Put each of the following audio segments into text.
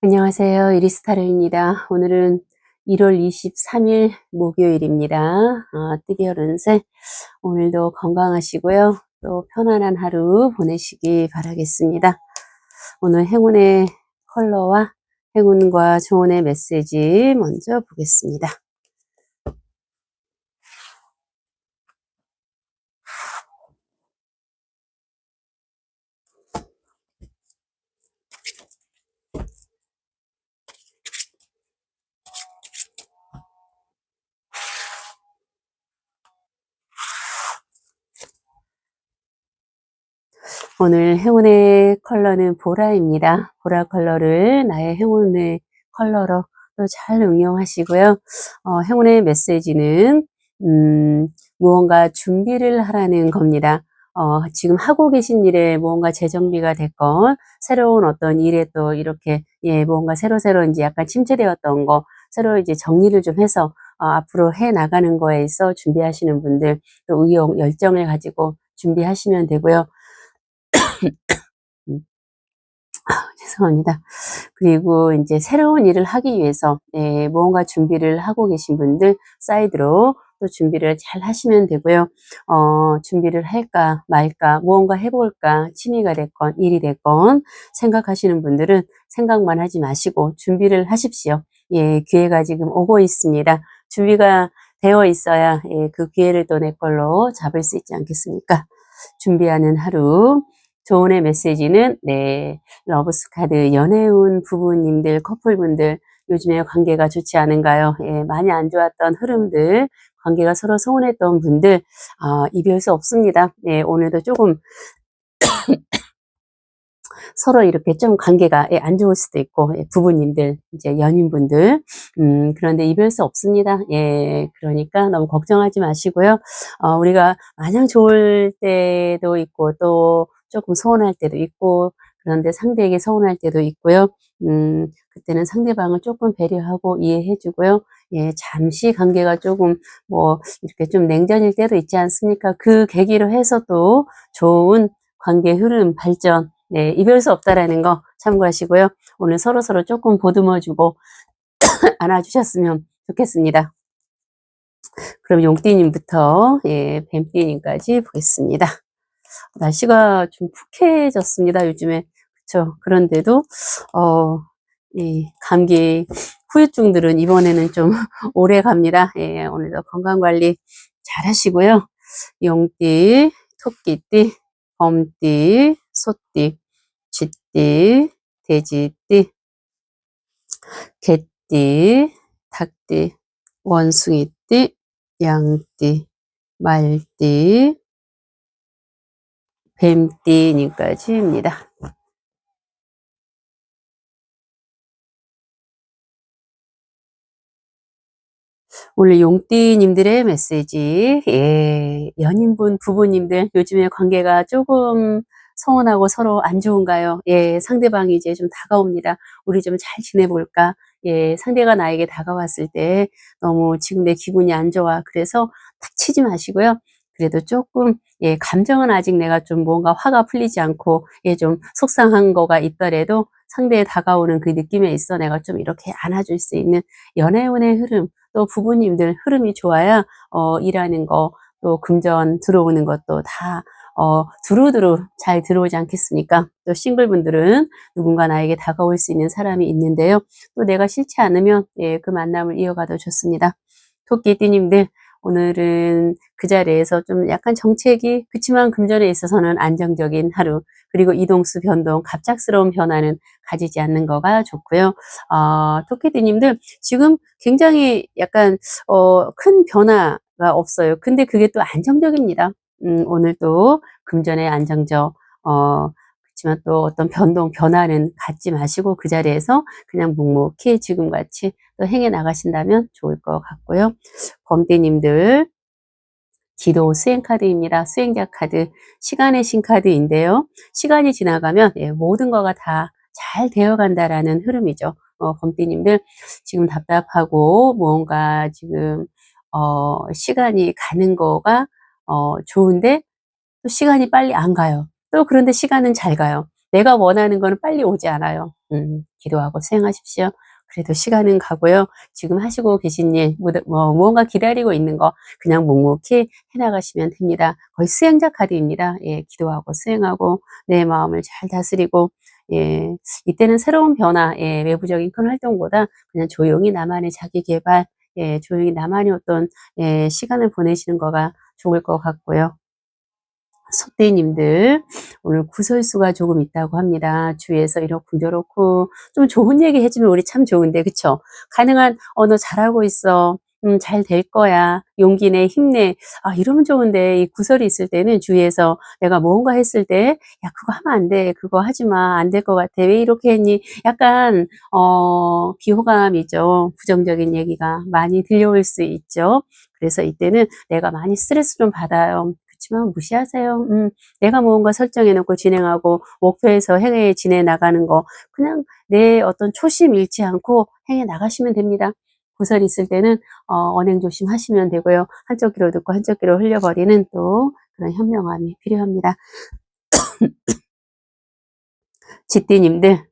안녕하세요. 이리스타르입니다. 오늘은 1월 23일 목요일입니다. 아, 뜨개어 른새 오늘도 건강하시고요. 또 편안한 하루 보내시기 바라겠습니다. 오늘 행운의 컬러와 행운과 조언의 메시지 먼저 보겠습니다. 오늘 행운의 컬러는 보라입니다. 보라 컬러를 나의 행운의 컬러로 또 잘 응용하시고요. 어, 행운의 메시지는 음, 무언가 준비를 하라는 겁니다. 어, 지금 하고 계신 일에 무언가 재정비가 됐건 새로운 어떤 일에 또 이렇게 예 무언가 새로새로 이제 약간 침체되었던 거 새로 이제 정리를 좀 해서 어, 앞으로 해 나가는 거에 있어 준비하시는 분들 또 의욕 열정을 가지고 준비하시면 되고요. 음. 죄송합니다. 그리고 이제 새로운 일을 하기 위해서 네, 무언가 준비를 하고 계신 분들 사이드로 또 준비를 잘 하시면 되고요. 어, 준비를 할까 말까 무언가 해볼까 취미가 됐건 일이 됐건 생각하시는 분들은 생각만 하지 마시고 준비를 하십시오. 예, 기회가 지금 오고 있습니다. 준비가 되어 있어야 예, 그 기회를 또 내 걸로 잡을 수 있지 않겠습니까? 준비하는 하루 조언의 메시지는 네 러브스 카드 연애운 부부님들 커플분들 요즘에 관계가 좋지 않은가요? 예, 많이 안 좋았던 흐름들 관계가 서로 소원했던 분들 어, 이별 수 없습니다. 예, 오늘도 조금 서로 이렇게 좀 관계가 예, 안 좋을 수도 있고 예, 부부님들 이제 연인분들 음, 그런데 이별 수 없습니다. 예, 그러니까 너무 걱정하지 마시고요. 어, 우리가 마냥 좋을 때도 있고 또 조금 서운할 때도 있고 그런데 상대에게 서운할 때도 있고요. 음, 그때는 상대방을 조금 배려하고 이해해주고요. 예, 잠시 관계가 조금 뭐 이렇게 좀 냉전일 때도 있지 않습니까? 그 계기로 해서 또 좋은 관계 흐름 발전, 네, 이별 수 없다라는 거 참고하시고요. 오늘 서로서로 조금 보듬어주고 안아주셨으면 좋겠습니다. 그럼 용띠님부터 예, 뱀띠님까지 보겠습니다. 날씨가 좀 푹해졌습니다. 요즘에 그렇죠. 그런데도 어, 이 감기 후유증들은 이번에는 좀 오래 갑니다. 예, 오늘도 건강 관리 잘 하시고요. 용띠, 토끼띠, 범띠, 소띠, 쥐띠, 돼지띠, 개띠, 닭띠, 원숭이띠, 양띠, 말띠, 뱀띠님까지입니다. 오늘 용띠님들의 메시지, 예, 연인분, 부부님들, 요즘에 관계가 조금 서운하고 서로 안 좋은가요? 예, 상대방이 이제 좀 다가옵니다. 우리 좀 잘 지내볼까? 예, 상대가 나에게 다가왔을 때 너무 지금 내 기분이 안 좋아. 그래서 닥치지 마시고요. 그래도 조금 예 감정은 아직 내가 좀 뭔가 화가 풀리지 않고 예 좀 속상한 거가 있더라도 상대에 다가오는 그 느낌에 있어 내가 좀 이렇게 안아줄 수 있는 연애운의 흐름 또 부부님들 흐름이 좋아야 어 일하는 거 또 금전 들어오는 것도 다 어, 두루두루 잘 들어오지 않겠습니까? 또 싱글분들은 누군가 나에게 다가올 수 있는 사람이 있는데요. 또 내가 싫지 않으면 예, 그 만남을 이어가도 좋습니다. 토끼띠님들 오늘은 그 자리에서 좀 약간 정책이 그치만 금전에 있어서는 안정적인 하루 그리고 이동수 변동 갑작스러운 변화는 가지지 않는 거가 좋고요. 어, 토끼띠님들 지금 굉장히 약간 어, 큰 변화가 없어요. 근데 그게 또 안정적입니다. 음, 오늘 또 금전의 안정적 어, 그렇지만 또 어떤 변동, 변화는 갖지 마시고 그 자리에서 그냥 묵묵히 지금같이 또 행해 나가신다면 좋을 것 같고요. 범대님들 기도 수행 카드입니다. 수행자 카드, 시간의 신 카드인데요. 시간이 지나가면 예, 모든 거가 다 잘 되어간다라는 흐름이죠. 어, 범띠님들 지금 답답하고 뭔가 지금 어, 시간이 가는 거가 어, 좋은데 또 시간이 빨리 안 가요. 또 그런데 시간은 잘 가요. 내가 원하는 거는 빨리 오지 않아요. 음, 기도하고 수행하십시오. 그래도 시간은 가고요. 지금 하시고 계신 일, 뭐, 뭐, 무언가 기다리고 있는 거 그냥 묵묵히 해나가시면 됩니다. 거의 수행자 카드입니다. 예, 기도하고 수행하고 내 마음을 잘 다스리고 예, 이때는 새로운 변화, 예, 외부적인 큰 활동보다 그냥 조용히 나만의 자기 개발, 예, 조용히 나만의 어떤 예, 시간을 보내시는 거가 좋을 것 같고요. 속대님들 오늘 구설수가 조금 있다고 합니다. 주위에서 이렇고 저렇고 좀 좋은 얘기 해주면 우리 참 좋은데 그쵸? 가능한 어 너 잘하고 있어. 음, 잘 될 거야. 용기 내, 힘내. 아, 이러면 좋은데, 이 구설이 있을 때는 주위에서 내가 뭔가 했을 때, 야, 그거 하면 안 돼. 그거 하지 마. 안 될 것 같아. 왜 이렇게 했니? 약간, 어, 비호감이죠. 부정적인 얘기가 많이 들려올 수 있죠. 그래서 이때는 내가 많이 스트레스 좀 받아요. 그렇지만 무시하세요. 음, 내가 무언가 설정해놓고 진행하고 목표에서 행해 지내 나가는 거 그냥 내 어떤 초심 잃지 않고 행해 나가시면 됩니다. 구설이 있을 때는 어, 언행 조심하시면 되고요. 한쪽 귀로 듣고 한쪽 귀로 흘려버리는 또 그런 현명함이 필요합니다. 지띠님들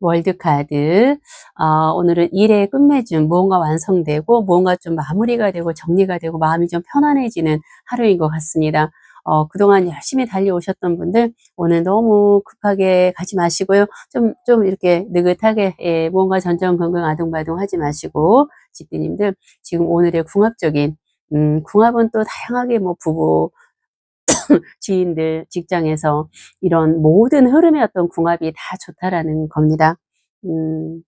월드카드 어, 오늘은 일의 끝맺음 무언가 완성되고 무언가 좀 마무리가 되고 정리가 되고 마음이 좀 편안해지는 하루인 것 같습니다. 어, 그동안 열심히 달려오셨던 분들 오늘 너무 급하게 가지 마시고요. 좀, 좀 이렇게 느긋하게 예, 무언가 전전긍긍 아둥바둥 하지 마시고 집디님들 지금 오늘의 궁합적인 음, 궁합은 또 다양하게 뭐 부부 지인들 직장에서 이런 모든 흐름의 어떤 궁합이 다 좋다라는 겁니다. 음,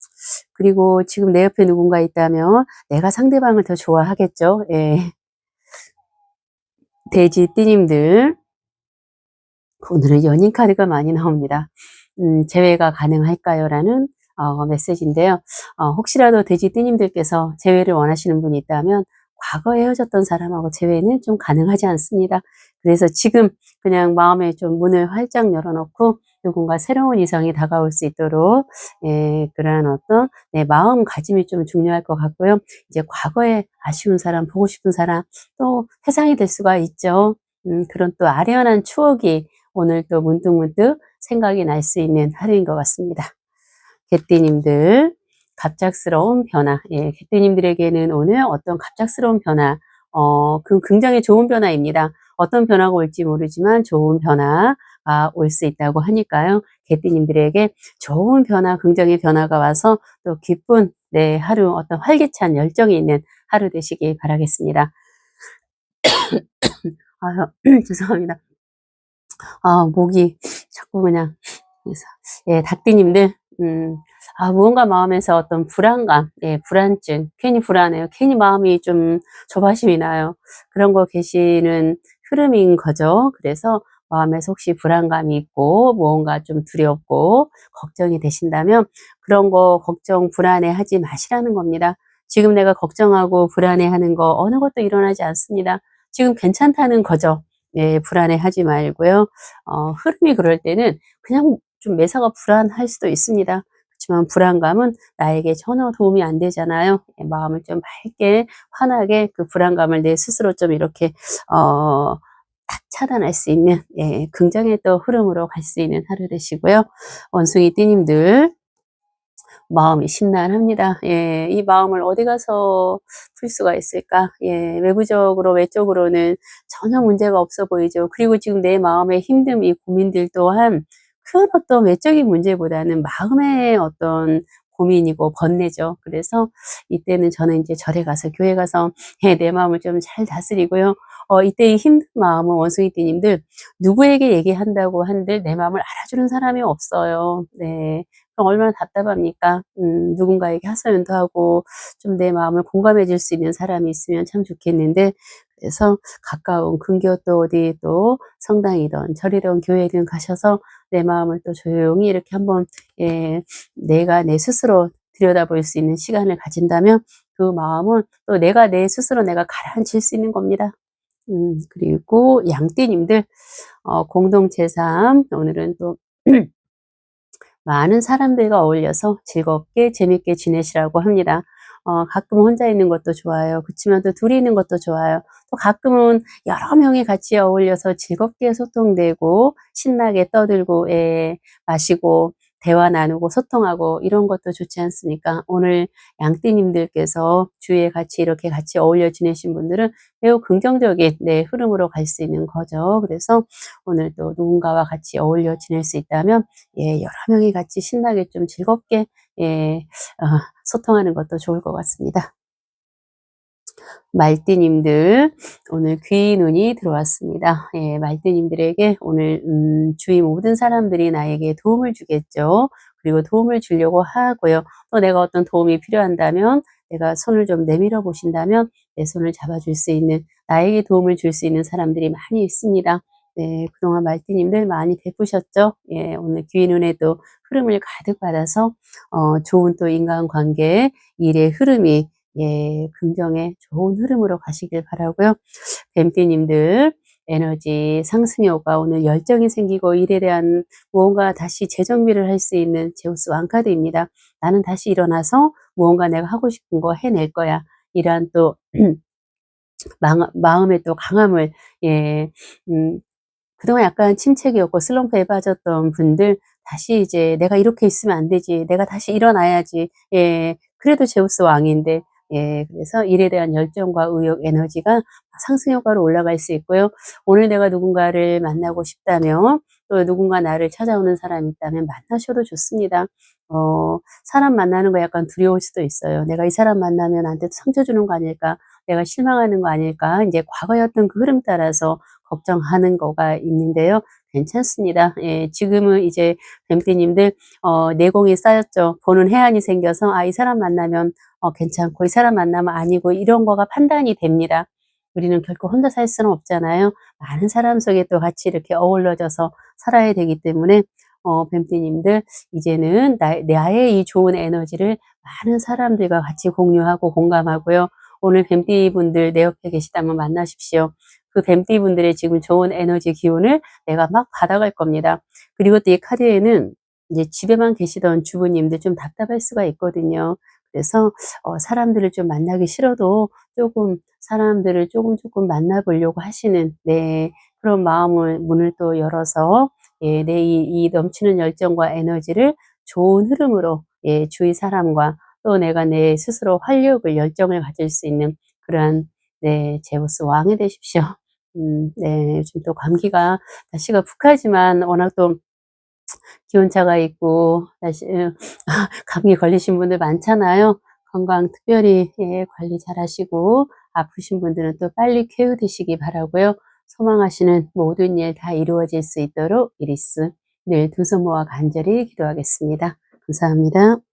그리고 지금 내 옆에 누군가 있다면 내가 상대방을 더 좋아하겠죠. 예. 돼지 띠님들 오늘은 연인 카드가 많이 나옵니다. 음, 재회가 가능할까요? 라는 어, 메시지인데요. 어, 혹시라도 돼지 띠님들께서 재회를 원하시는 분이 있다면 과거에 헤어졌던 사람하고 재회는 좀 가능하지 않습니다. 그래서 지금 그냥 마음에 좀 문을 활짝 열어놓고 누군가 새로운 이성이 다가올 수 있도록 예, 그러한 어떤 내 마음가짐이 좀 중요할 것 같고요. 이제 과거에 아쉬운 사람, 보고 싶은 사람 또 회상이 될 수가 있죠. 음, 그런 또 아련한 추억이 오늘 또 문득문득 생각이 날 수 있는 하루인 것 같습니다. 개띠님들 갑작스러운 변화. 예, 개띠님들에게는 오늘 어떤 갑작스러운 변화, 어, 그 굉장히 좋은 변화입니다. 어떤 변화가 올지 모르지만 좋은 변화가 올 수 있다고 하니까요. 개띠님들에게 좋은 변화, 긍정의 변화가 와서 또 기쁜 네, 하루 어떤 활기찬 열정이 있는 하루 되시길 바라겠습니다. 아, 죄송합니다. 아, 목이 자꾸 그냥, 예, 닭띠님들, 음, 아, 무언가 마음에서 어떤 불안감, 예, 불안증, 괜히 불안해요. 괜히 마음이 좀 조바심이 나요. 그런 거 계시는 흐름인 거죠. 그래서 마음에서 혹시 불안감이 있고 무언가 좀 두렵고 걱정이 되신다면 그런 거 걱정 불안해 하지 마시라는 겁니다. 지금 내가 걱정하고 불안해 하는 거 어느 것도 일어나지 않습니다. 지금 괜찮다는 거죠. 예, 불안해 하지 말고요. 어, 흐름이 그럴 때는 그냥 좀 매사가 불안할 수도 있습니다. 그렇지만 불안감은 나에게 전혀 도움이 안 되잖아요. 예, 마음을 좀 밝게 환하게 그 불안감을 내 스스로 좀 이렇게 어, 딱 차단할 수 있는 예, 긍정의 또 흐름으로 갈 수 있는 하루 되시고요. 원숭이 띠님들 마음이 심란합니다. 예, 이 마음을 어디 가서 풀 수가 있을까? 예, 외부적으로, 외적으로는 전혀 문제가 없어 보이죠. 그리고 지금 내 마음의 힘듦, 이 고민들 또한 큰 어떤 외적인 문제보다는 마음의 어떤 고민이고 번뇌죠. 그래서 이때는 저는 이제 절에 가서 교회 가서 예, 내 마음을 좀 잘 다스리고요. 어, 이때 이 힘든 마음은 원숭이 띠님들 누구에게 얘기한다고 한들 내 마음을 알아주는 사람이 없어요. 네. 그럼 얼마나 답답합니까? 음, 누군가에게 하소연도 하고 좀 내 마음을 공감해 줄 수 있는 사람이 있으면 참 좋겠는데 그래서 가까운 근교 또 어디 또 성당이든 절이든 교회든 가셔서 내 마음을 또 조용히 이렇게 한번 예, 내가 내 스스로 들여다볼 수 있는 시간을 가진다면 그 마음은 또 내가 내 스스로 내가 가라앉힐 수 있는 겁니다. 음, 그리고 양띠님들 어, 공동체 삶 오늘은 또 많은 사람들과 어울려서 즐겁게 재밌게 지내시라고 합니다. 어, 가끔 혼자 있는 것도 좋아요. 그렇지만 또 둘이 있는 것도 좋아요. 또 가끔은 여러 명이 같이 어울려서 즐겁게 소통되고 신나게 떠들고 예, 마시고 대화 나누고 소통하고 이런 것도 좋지 않습니까? 오늘 양띠님들께서 주위에 같이 이렇게 같이 어울려 지내신 분들은 매우 긍정적인 네, 흐름으로 갈 수 있는 거죠. 그래서 오늘 또 누군가와 같이 어울려 지낼 수 있다면 예, 여러 명이 같이 신나게 좀 즐겁게 예, 어, 소통하는 것도 좋을 것 같습니다. 말띠님들 오늘 귀 눈이 들어왔습니다. 예, 말띠님들에게 오늘 음, 주위 모든 사람들이 나에게 도움을 주겠죠. 그리고 도움을 주려고 하고요. 또 내가 어떤 도움이 필요한다면 내가 손을 좀 내밀어 보신다면 내 손을 잡아줄 수 있는 나에게 도움을 줄 수 있는 사람들이 많이 있습니다. 네, 그동안 말띠님들 많이 베푸셨죠? 예, 오늘 귀 눈에도 흐름을 가득 받아서 어, 좋은 또 인간관계 일의 흐름이 예, 긍정의 좋은 흐름으로 가시길 바라고요. 뱀띠님들 에너지 상승 효과 오늘 열정이 생기고 일에 대한 무언가 다시 재정비를 할 수 있는 제우스 왕카드입니다. 나는 다시 일어나서 무언가 내가 하고 싶은 거 해낼 거야. 이러한 또 마음의 또 강함을 예, 음, 그동안 약간 침체기였고 슬럼프에 빠졌던 분들 다시 이제 내가 이렇게 있으면 안 되지. 내가 다시 일어나야지. 예, 그래도 제우스 왕인데 예, 그래서 일에 대한 열정과 의욕, 에너지가 상승 효과로 올라갈 수 있고요. 오늘 내가 누군가를 만나고 싶다면 또 누군가 나를 찾아오는 사람이 있다면 만나셔도 좋습니다. 어, 사람 만나는 거 약간 두려울 수도 있어요. 내가 이 사람 만나면 나한테 상처 주는 거 아닐까? 내가 실망하는 거 아닐까? 이제 과거였던 그 흐름 따라서 걱정하는 거가 있는데요. 괜찮습니다. 예, 지금은 이제 뱀띠님들 어, 내공이 쌓였죠. 보는 해안이 생겨서 아 이 사람 만나면 어, 괜찮고 이 사람 만나면 아니고 이런 거가 판단이 됩니다. 우리는 결코 혼자 살 수는 없잖아요. 많은 사람 속에 또 같이 이렇게 어울러져서 살아야 되기 때문에 어, 뱀띠님들 이제는 나, 나의 이 좋은 에너지를 많은 사람들과 같이 공유하고 공감하고요. 오늘 뱀띠 분들 내 옆에 계시다면 만나십시오. 그 뱀띠 분들의 지금 좋은 에너지 기운을 내가 막 받아갈 겁니다. 그리고 또 이 카드에는 이제 집에만 계시던 주부님들 좀 답답할 수가 있거든요. 그래서 어, 사람들을 좀 만나기 싫어도 조금 사람들을 조금 조금 만나보려고 하시는 네, 그런 마음을 문을 또 열어서 예, 내이 이 넘치는 열정과 에너지를 좋은 흐름으로 예, 주위 사람과 또 내가 내 스스로 활력을 열정을 가질 수 있는 그러한 네, 제우스 왕이 되십시오. 음, 네, 요즘 또 감기가 날씨가 푹하지만 워낙 또 기온차가 있고 다시 감기 걸리신 분들 많잖아요. 건강 특별히 예, 관리 잘 하시고 아프신 분들은 또 빨리 쾌유되시기 바라고요. 소망하시는 모든 일 다 이루어질 수 있도록 이리스 늘 두 손 모아 간절히 기도하겠습니다. 감사합니다.